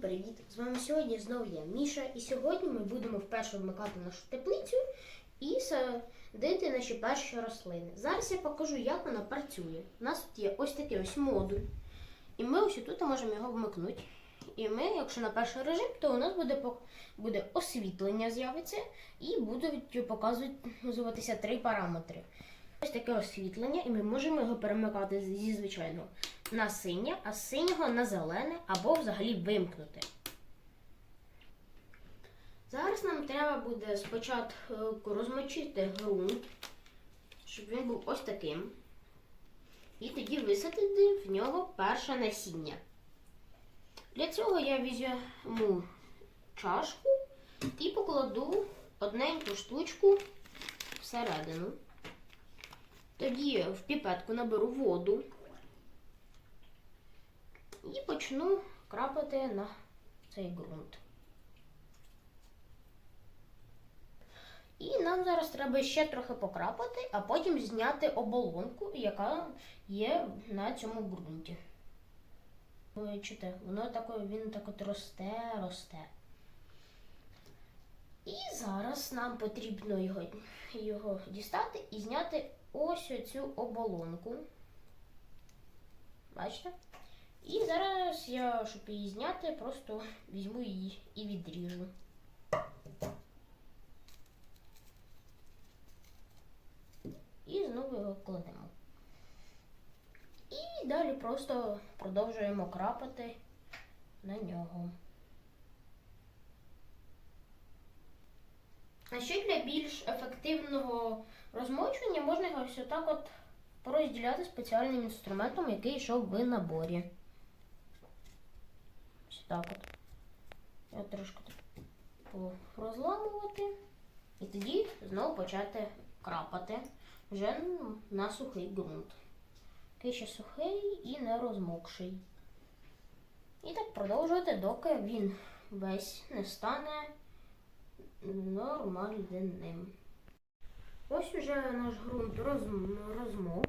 привіт! З вами сьогодні знову я Міша, і сьогодні ми будемо вперше вмикати нашу теплицю і садити наші перші рослини. Зараз я покажу, як вона працює. У нас тут є ось такий ось модуль, і ми ось тут можемо його вмикнути. І ми, якщо на перший режим, то у нас буде, буде освітлення з'явиться і будуть показуватися три параметри. Ось таке освітлення, і ми можемо його перемикати зі звичайного на синє, а з синього на зелене або взагалі вимкнути. Зараз нам треба буде спочатку розмочити ґрунт, щоб він був ось таким. І тоді висадити в нього перше насіння. Для цього я візьму чашку і покладу одненьку штучку всередину. Тоді в піпетку наберу воду і почну крапати на цей ґрунт. І нам зараз треба ще трохи покрапати, а потім зняти оболонку, яка є на цьому ґрунті. Ви чуєте, воно таке, він так от росте, росте. І зараз нам потрібно його, його дістати і зняти ось оцю оболонку. Бачите? І зараз я, щоб її зняти, просто візьму її і відріжу. І знову його кладемо. І далі просто продовжуємо крапати на нього. А ще для більш ефективного розмочування можна його ось отак от порозділяти спеціальним інструментом, який йшов в наборі. Ось так от. Я трошки так розламувати. І тоді знову почати крапати вже на сухий ґрунт. Який ще сухий і не розмокший. І так продовжувати, доки він весь не стане нормальним. Ось уже наш ґрунт роз, розмок.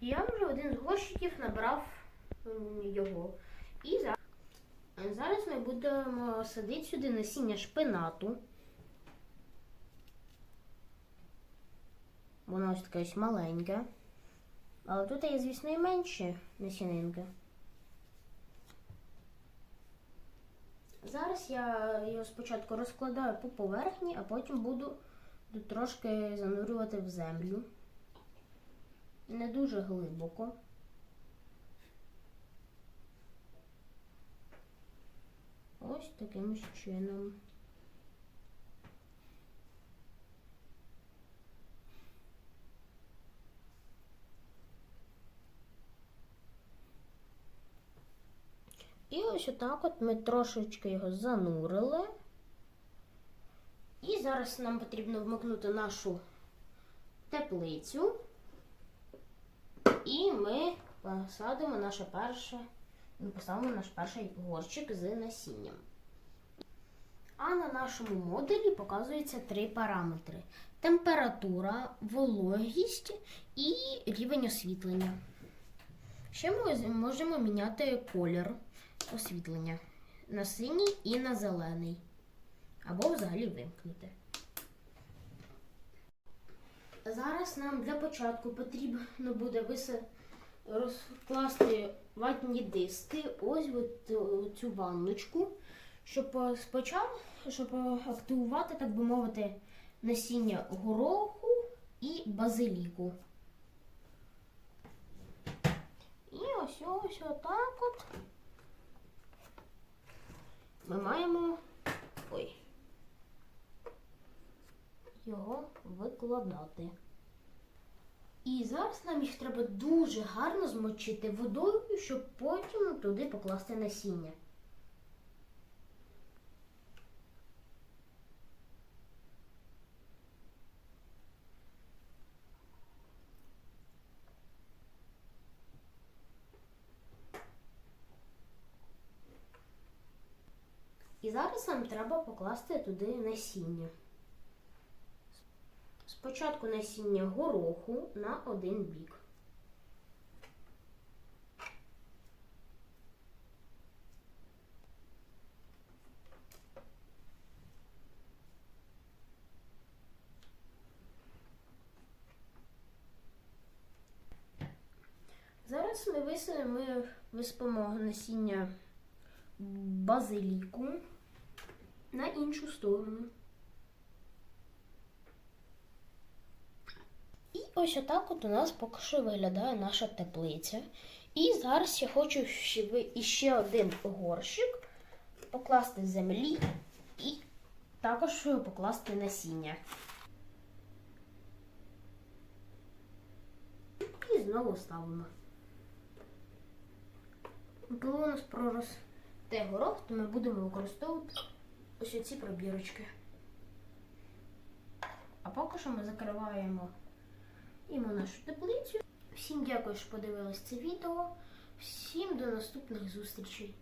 Я вже один з горщиків набрав його. І за- зараз ми будемо садити сюди насіння шпинату. Воно ось таке ось маленьке. Але тут є, звісно, і менші насінинки. Зараз я його спочатку розкладаю по поверхні, а потім буду трошки занурювати в землю. Не дуже глибоко. Ось таким чином. І ось отак от ми трошечки його занурили. І зараз нам потрібно вмикнути нашу теплицю. І ми посадимо наше перше, поставимо наш перший горщик з насінням. А на нашому модулі показується три параметри: температура, вологість і рівень освітлення. Ще ми можемо міняти колір освітлення на синій і на зелений. Або взагалі вимкнути. Зараз нам для початку потрібно буде розкласти ватні диски ось в цю ванночку, щоб е, спочатку, щоб е, активувати, так би мовити, насіння гороху і базиліку. І ось ось отак от ми маємо ой, його викладати. І зараз нам їх треба дуже гарно змочити водою, щоб потім туди покласти насіння. І зараз нам треба покласти туди насіння. Спочатку насіння гороху на один бік. Зараз ми висимо, ми виспимо насіння базиліку на іншу сторону. І ось отак от у нас поки що виглядає наша теплиця. І зараз я хочу ще іще один горщик покласти землі і також покласти насіння. І знову ставимо. Коли у нас проросте горох, то ми будемо використовувати ось оці пробірочки. А поки що ми закриваємо імо нашу теплицю. Всім дякую, що подивились це відео. Всім до наступних зустрічей.